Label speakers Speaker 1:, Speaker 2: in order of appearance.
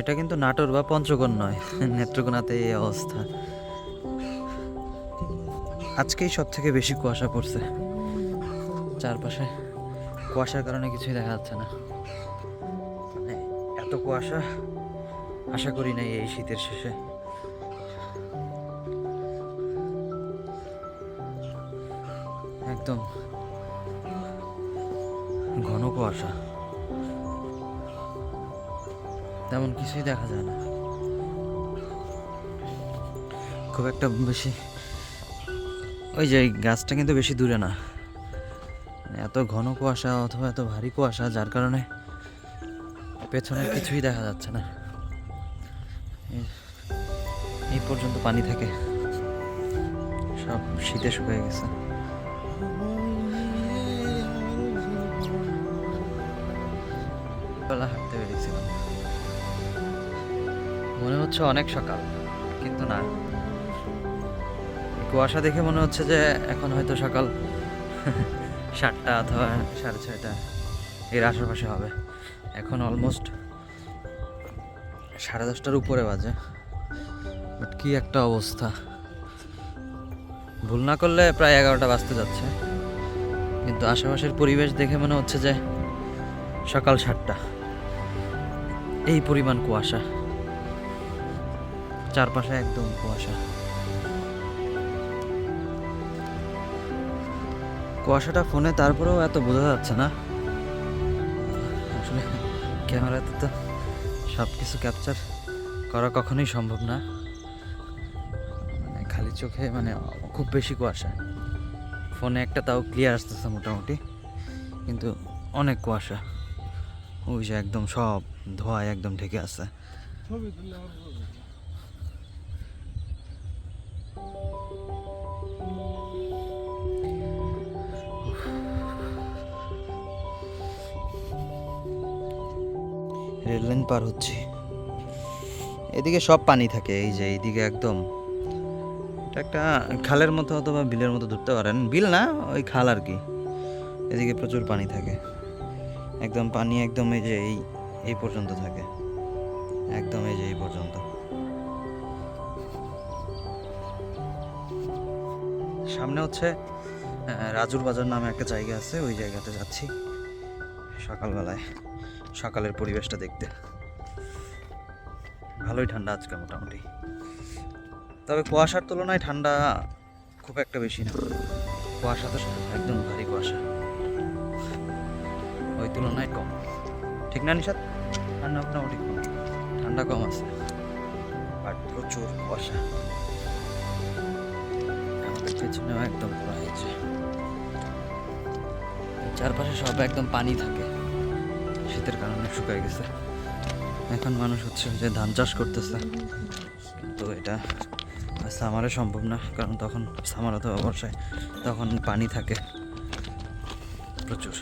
Speaker 1: এটা কিন্তু নাটোর বা পঞ্চগড় নয়, নেত্রকোনাতে এই অবস্থা। আজকেই সব থেকে বেশি কুয়াশা পড়ছে। চারপাশে কুয়াশার কারণে কিছুই দেখা যাচ্ছে না। এত কুয়াশা, আশা করি নাই এই শীতের শেষে। একদম ঘন কুয়াশা। তেমন কিছুই দেখা যায় না। খুব একটা বেশি ওই যে গাছটা কিন্তু বেশি দূরে না। মানে এত ঘন কুয়াশা অথবা এত ভারী কুয়াশা, যার কারণে পেছনের কিছুই দেখা যাচ্ছে না। এই পর্যন্ত পানি থাকে। সব শীতে শুকিয়ে গেছে। মনে হচ্ছে অনেক সকাল, কিন্তু না। কুয়াশা দেখে মনে হচ্ছে যে এখন হয়তো সকাল সাতটা অথবা সাড়ে ছয়টা এর আশেপাশে হবে। এখন অলমোস্ট সাড়ে দশটার উপরে বাজে। বাট কি একটা অবস্থা। ভুল না করলে প্রায় এগারোটা বাজতে যাচ্ছে। কিন্তু আশেপাশের পরিবেশ দেখে মনে হচ্ছে যে সকাল সাতটা। এই পরিমাণ কুয়াশা। চারপাশে একদম কুয়াশা। কুয়াশাটা ফোনে, তারপরেও এত বোঝা যাচ্ছে না। আসলে ক্যামেরাতে তো সব কিছু ক্যাপচার করা কখনোই সম্ভব না। মানে খালি চোখে মানে খুব বেশি কুয়াশা। ফোনে একটা তাও ক্লিয়ার আসতেছে মোটামুটি, কিন্তু অনেক কুয়াশা। ওই যে একদম সব ধোঁয়ায় একদম ঢেকে আছে। রেললাইন পার হচ্ছে। এদিকে সব পানি থাকে, এই যে এইদিকে একদম। এটা একটা খালের মতো অথবা বিলের মতো ধরতে পারেন। বিল না, ওই খাল আর কি। এদিকে প্রচুর পানি থাকে। একদম পানি একদম এই যে এই এই পর্যন্ত থাকে। একদম এই যে এই পর্যন্ত। সামনে হচ্ছে রাজুর বাজার নামে একটা জায়গা আছে, ওই জায়গাতে যাচ্ছি সকালবেলায়। সকালের পরিবেশটা দেখতে। ভালোই ঠান্ডা আজকে মোটামুটি। তবে কুয়াশার তুলনায় ঠান্ডা খুব একটা বেশি না। কুয়াশা তো একদম ভারী কুয়াশা। ওই তুলনায় কম। ঠিক না নিশাদ ঠান্ডা মোটামুটি কম। ঠান্ডা কম আছে। বাট প্রচুর কুয়াশা। পেছনেও একদম পুরো হয়েছে চারপাশে সব একদম পানি থাকে। শীতের কারণে শুকায় গেছে। এখন মানুষ হচ্ছে যে ধান চাষ করতেছে। তো এটা সামারে সম্ভব না, কারণ তখন সামার অথবা বর্ষায় তখন পানি থাকে প্রচুর।